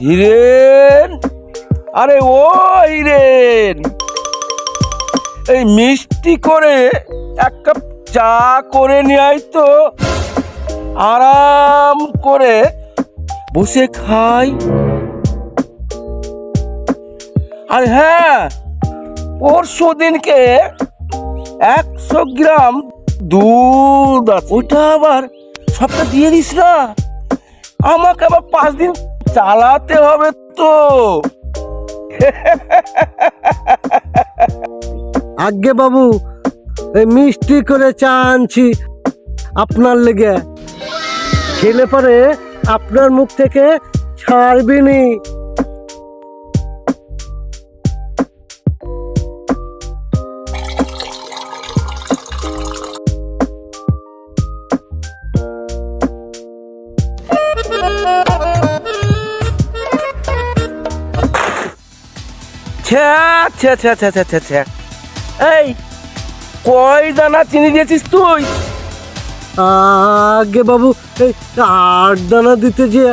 হিরেন? আরে ও হিরেন। এই মিষ্টি করে এক কাপ চা করে নিয়ে তো। আরাম করে বসে খাই। আর হ্যাঁ পরশু দিনকে একশো গ্রাম দুধ ওটা আবার সবটা দিয়ে দিস না। আমাকে আবার পাঁচ দিন চালাতে হবে তো। আজ্ঞে বাবু, এই মিষ্টি করে চা আনছি আপনার লেগে। খেলে পরে আপনার মুখ থেকে ছাড়বিনি ছ্যা ছ্যা ছ্যা ছ্যা ছ্যা ছ্যা ছ্যা এই কয় দানা চিনি দিয়েছিস তুই? আগে বাবু এই আট দানা দিতে যে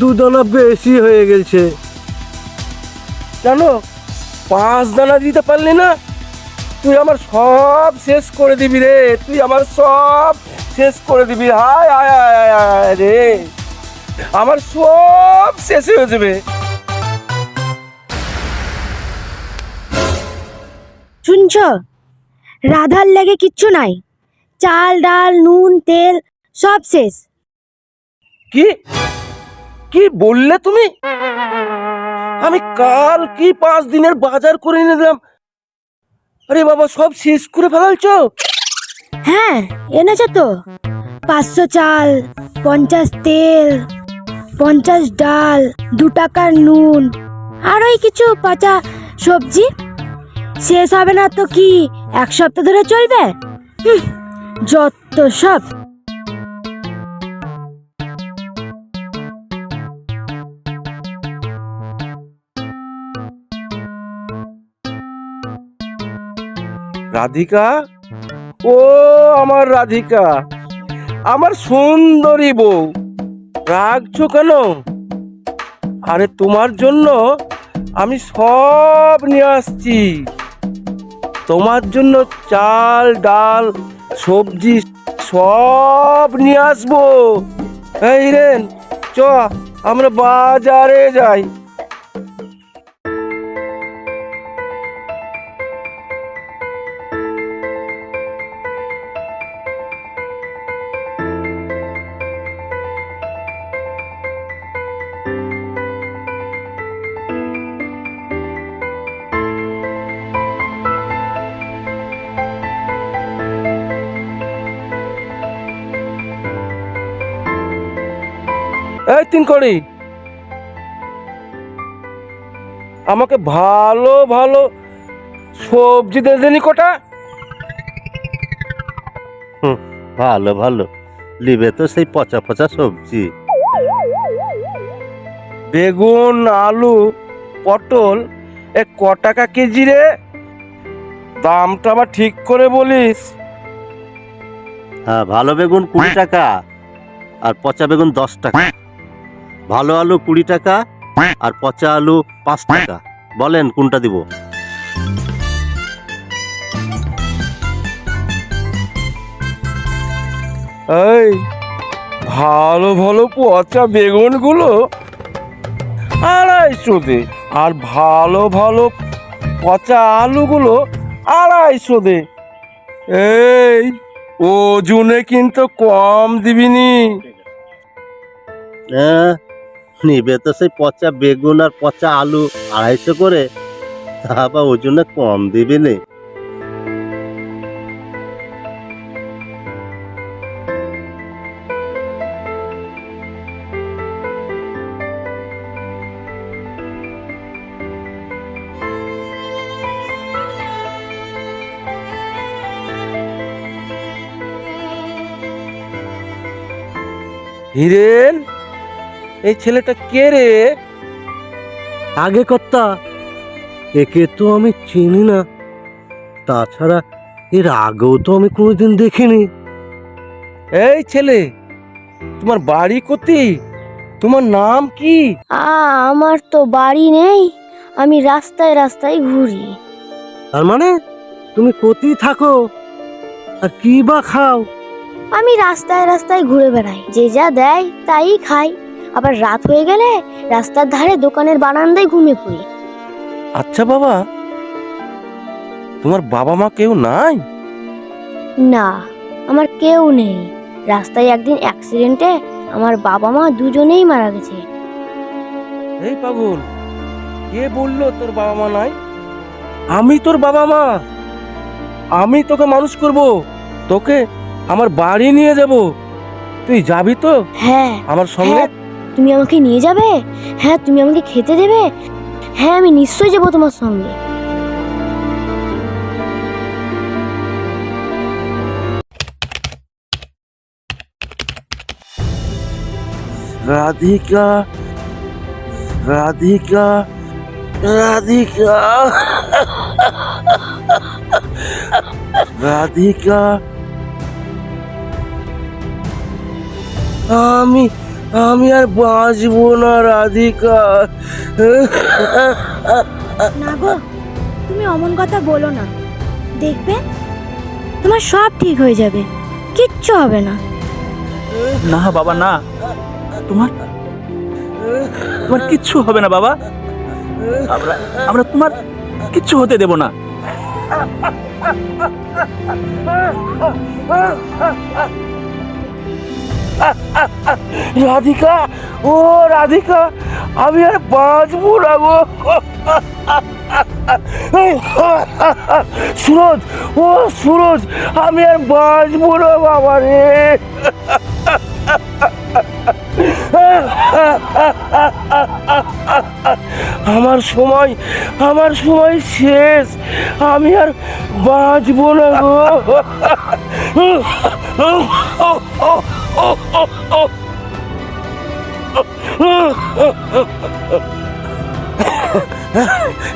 দু দানা বেশি হয়ে গেছে। জানো পাঁচ দানা দিতে পারলি না তুই আমার সব শেষ করে দিবি রে তুই আমার সব শেষ করে দিবি। হায় হায় হায় হায় হায় রে। আমার সব শেষ হয়ে যাবে। শুনছ? রাধার লেগে কিচ্ছু নাই। চাল ডাল নুন তেল সব শেষ। কি? কি বললে তুমি? আমি কাল কি পাঁচ দিনের বাজার করে এনে দিলাম? আরে বাবা সব শেষ করে ফেলালছ? হ্যাঁ এনেছো তো। পাঁচশো চাল পঞ্চাশ তেল পঞ্চাশ ডাল দু টাকার নুন আর ওই কিছু পচা সবজি। শেষ হবে না তো কি? এক সপ্তাহ ধরে চলবে? যত সব। রাধিকা? ও আমার রাধিকা, আমার সুন্দরী বউ। রাগছো কেন? আরে তোমার জন্য আমি সব নিয়ে আসছি। তোমার জন্য চাল ডাল সবজি সব নিয়ে আসব। এই রেন চ আমরা বাজারে যাই। এই তিন কড়ি আমাকে ভালো ভালো সবজি দিয়ে দেনি কটা। ভালো ভালো। লিবে তো সেই পচা পচা সবজি। বেগুন আলু পটল এ ক টাকা কেজি রে? দামটা আবার ঠিক করে বলিস। হ্যাঁ ভালো বেগুন কুড়ি টাকা আর পচা বেগুন দশ টাকা। ভালো আলু কুড়ি টাকা আর পচা আলু পাঁচ টাকা। বলেন কোনটা দিব? এই ভালো ভালো পচা বেগুনগুলো। আড়াইশো দে আর ভালো ভালো পচা আলুগুলো আড়াইশো দে এই ওজনে কিন্তু কম দিবিনি। হ্যাঁ নিবে। তো সেই পচা বেগুন আর পচা আলু আড়াইশো করে। তা বা ওজনে কম দিবি নে। হিরেন? এই ছেলেটা কে রে? আগে কর্তা একে তো আমি চিনি না। তাছাড়া এর আগেও তো আমি কোনোদিন দেখিনি। এই ছেলে তোমার বাড়ি কোথায় তোমার নাম কি? আ আমার তো বাড়ি নেই। আমি রাস্তায় রাস্তায় ঘুরি। তার মানে তুমি কোথায় থাকো আর কি বা খাও? আমি রাস্তায় রাস্তায় ঘুরে বেড়াই। যে যা দেয় তাই খাই। আবার রাত হয়ে গেলে রাস্তার ধারে দোকানের বারান্দায় ঘুমিয়ে পড়ি। আচ্ছা বাবা তোমার বাবা মা কেউ নাই? না আমার কেউ নেই। রাস্তায় একদিন অ্যাক্সিডেন্টে আমার বাবা মা দুজনেই মারা গেছে। এই পাগল কে বলল তোর বাবা মা নাই? আমি তোর বাবা মা। আমি তোকে মানুষ করব তোকে আমার বাড়ি নিয়ে যাব। তুই যাবি তো? হ্যাঁ আমার সঙ্গে হ্যাঁ। তুমি আমাকে নিয়ে যাবে? হ্যাঁ তুমি আমাকে খেতে দেবে? হ্যাঁ আমি নিশ্চয়ই যাব তোমার সঙ্গে। রাধিকা রাধিকা রাধিকা। রাধিকা। আমি আমি আর বাঁচবো না রাধিকা। না গো তুমি অমন কথা বলো না। দেখবে তোমার সব ঠিক হয়ে যাবে কিচ্ছু হবে না। না বাবা না। তোমার তোমার কিচ্ছু হবে না বাবা। আমরা আমরা তোমার কিচ্ছু হতে দেব না। রাধিকা, ও রাধিকা, আমি আর বাঁচবো না গো। সুরজ, ও সুরজ, আমি আর বাঁচবো না বাবা রে। আমার সময় আমার সময় শেষ। আমি আর বাঁচবো না গো।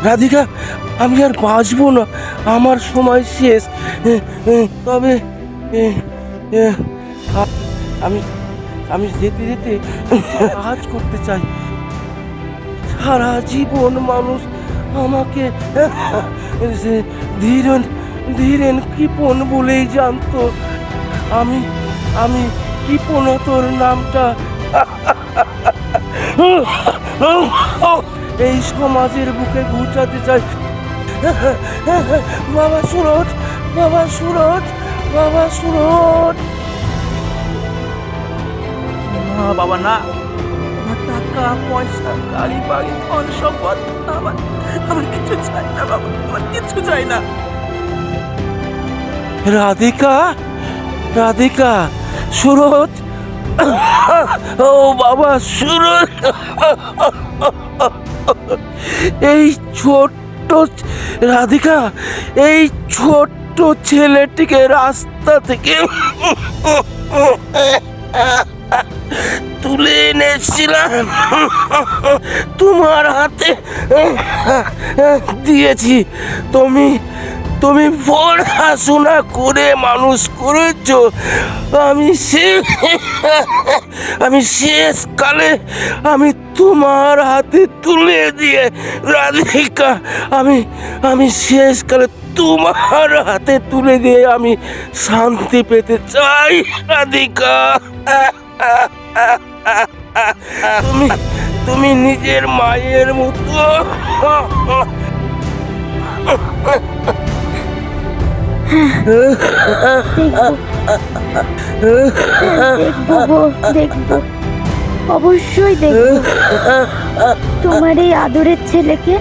রাধিকা আমি আর বাঁচবো না আমার সময় শেষ তবে আমি আমি যেতে যেতে কাজ করতে চাই সারা জীবন মানুষ আমাকে ধীরেন ধীরেন কৃপন বলেই জানতো আমি আমি কৃপন তোর নামটা? এই সমাজের বুকে ঘুচাতে চাই। বাবা সুরজ বাবা সুরজ বাবা সুরজ। না বাবা না। আমার টাকা পয়সা গাড়ি বাড়ি ধন সম্পদ আমার আমার কিছু চাই না বাবা আমার কিছু চাই না। রাধিকা রাধিকা। সুরজ ও বাবা সুরজ এই ছোট্ট রাধিকা, এই ছোট্ট ছেলেটিকে রাস্তা থেকে তুলে এনেছিলাম। তোমার হাতে দিয়েছি। তুমি তুমি পড়াশোনা করে মানুষ করেছ। আমি সে আমি শেষকালে আমি তোমার হাতে তুলে দিয়ে, রাধিকা, আমি আমি শেষকালে তোমার হাতে তুলে দিয়ে আমি শান্তি পেতে চাই, রাধিকা। তুমি তুমি নিজের মায়ের মতো। দেখব দেখব অবশ্যই দেখব। তোমার এই আদরের ছেলেকে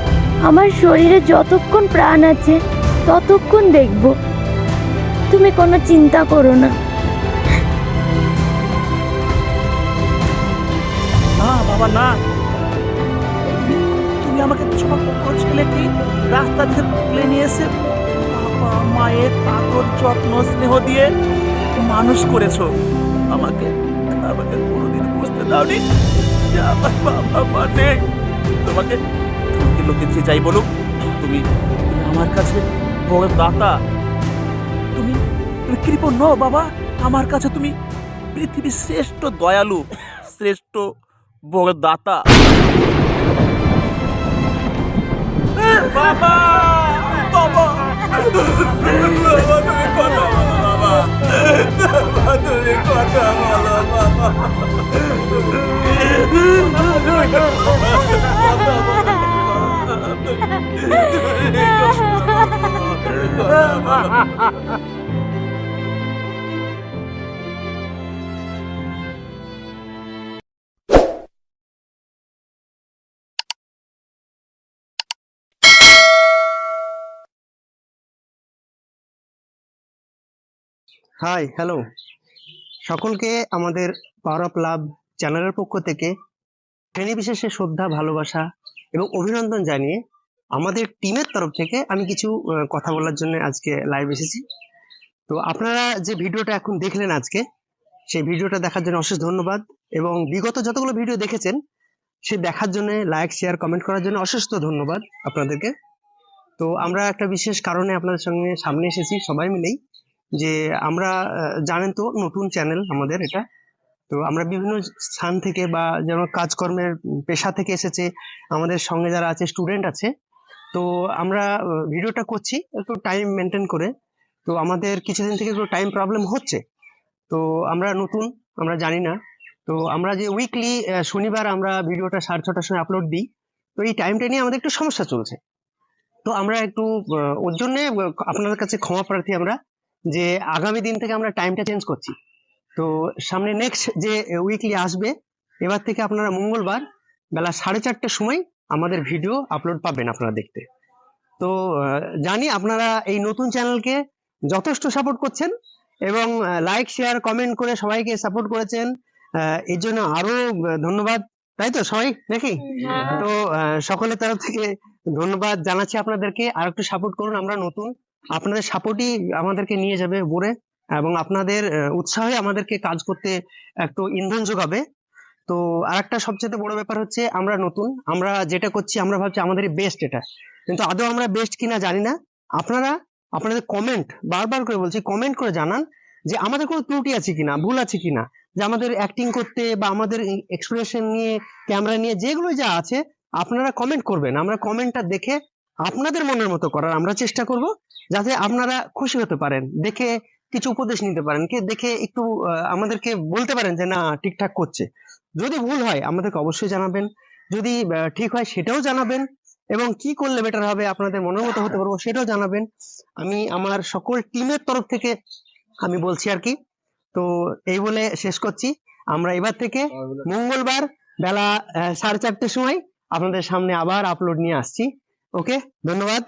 আমার শরীরে যতক্ষণ প্রাণ আছে, ততক্ষণ দেখব। তুমি কোনো চিন্তা করো না। বাবা, না। তুমি আমাকে ছোট্ট ছেলেটি রাস্তা থেকে তুলে নিয়ে এসে মায়ের আদর যত্ন, স্নেহ দিয়ে মানুষ করেছ আমাকে। আমাকে কোনোদিন বুঝতে দাওনি যে আমার বাবা মা নেই। তোমাকে তোমাকে লোকে যে যাই বলুক তুমি আমার কাছে বড় দাতা। তুমি তুমি কৃপণ নও বাবা। আমার কাছে তুমি পৃথিবীর শ্রেষ্ঠ দয়ালু, শ্রেষ্ঠ বড় দাতা। বাবা! বাবা তুমি কথা বলো হাই হ্যালো সকলকে আমাদের পাওয়ার অফ লাভ চ্যানেলের পক্ষ থেকে শ্রেণি বিশেষে শ্রদ্ধা, ভালোবাসা এবং অভিনন্দন জানিয়ে আমাদের টিমের তরফ থেকে আমি কিছু কথা বলার জন্য আজকে লাইভ এসেছি। তো আপনারা যে ভিডিওটা এখন দেখলেন আজকে, সেই ভিডিওটা দেখার জন্য অশেষ ধন্যবাদ এবং বিগত যতগুলো ভিডিও দেখেছেন, সে দেখার জন্য লাইক শেয়ার কমেন্ট করার জন্য অশেষ ধন্যবাদ আপনাদেরকে। তো আমরা একটা বিশেষ কারণে আপনাদের সঙ্গে সামনে এসেছি, সবাই মিলেই। যে আমরা জানেন তো নতুন চ্যানেল আমাদের এটা। তো আমরা বিভিন্ন স্থান থেকে বা যেমন কাজকর্মের পেশা থেকে এসেছে, আমাদের সঙ্গে যারা আছে স্টুডেন্ট আছে, তো আমরা ভিডিওটা করছি একটু টাইম মেনটেন করে। তো আমাদের কিছুদিন থেকে একটু টাইম প্রবলেম হচ্ছে। তো আমরা নতুন, আমরা জানি না। তো আমরা যে উইকলি শনিবার আমরা ভিডিওটা সাড়ে ছটার সময় আপলোড দিই, তো এই টাইমটা নিয়ে আমাদের একটু সমস্যা চলছে। তো আমরা একটু ওর জন্যে আপনাদের কাছে ক্ষমা প্রার্থী আমরা যে আগামী দিন থেকে আমরা টাইমটা চেঞ্জ করছি। তো সামনে নেক্সট যে উইকলি আসবে এবার থেকে আপনারা মঙ্গলবার বেলা সাড়ে চারটের সময় আমাদের ভিডিও আপলোড পাবেন আপনারা দেখতে। তো জানি আপনারা এই নতুন চ্যানেলকে যথেষ্ট সাপোর্ট করছেন এবং লাইক শেয়ার কমেন্ট করে সবাইকে সাপোর্ট করেছেন। এর জন্য আরও ধন্যবাদ। তাই তো সবাই নাকি? তো আহ, সকলের তরফ থেকে ধন্যবাদ জানাচ্ছি আপনাদেরকে। আর একটু সাপোর্ট করুন আমরা নতুন আপনাদের সাপোর্টই আমাদেরকে নিয়ে যাবে উপরে এবং আপনাদের উৎসাহে আমাদেরকে কাজ করতে একটু ইন্ধন যোগাবে। তো আর একটা সবচেয়ে বড় ব্যাপার হচ্ছে আমরা নতুন, আমরা যেটা করছি, আমরা ভাবছি আমাদের বেস্ট এটা। কিন্তু আদৌ আমরা বেস্ট কিনা জানি না। আপনারা, আপনাদের কমেন্ট বারবার করে বলছি কমেন্ট করে জানান যে আমাদের কোনো ত্রুটি আছে কিনা, ভুল আছে কিনা। যে আমাদের অ্যাক্টিং করতে বা আমাদের এক্সপ্রেশন নিয়ে ক্যামেরা নিয়ে যেগুলো যা আছে, আপনারা কমেন্ট করবেন। আমরা কমেন্টটা দেখে আপনাদের মনের মতো করার আমরা চেষ্টা করব। যাতে আপনারা খুশি হতে পারেন, দেখে কিছু উপদেশ নিতে পারেন, কে দেখে একটু আমাদেরকে বলতে পারেন যে, না, ঠিকঠাক করছে। যদি ভুল হয়, আমাদেরকে অবশ্যই জানাবেন। যদি ঠিক হয়, সেটাও জানাবেন। এবং কি করলে বেটার হবে, আপনাদের মনের মতো হতে পারব, সেটাও জানাবেন। আমি, আমার সকল টিমের তরফ থেকে আমি বলছি আর কি। তো, এই বলে শেষ করছি। আমরা এবার থেকে মঙ্গলবার বেলা সাড়ে চারটের সময় আপনাদের সামনে আবার আপলোড নিয়ে আসছি। ওকে? ধন্যবাদ।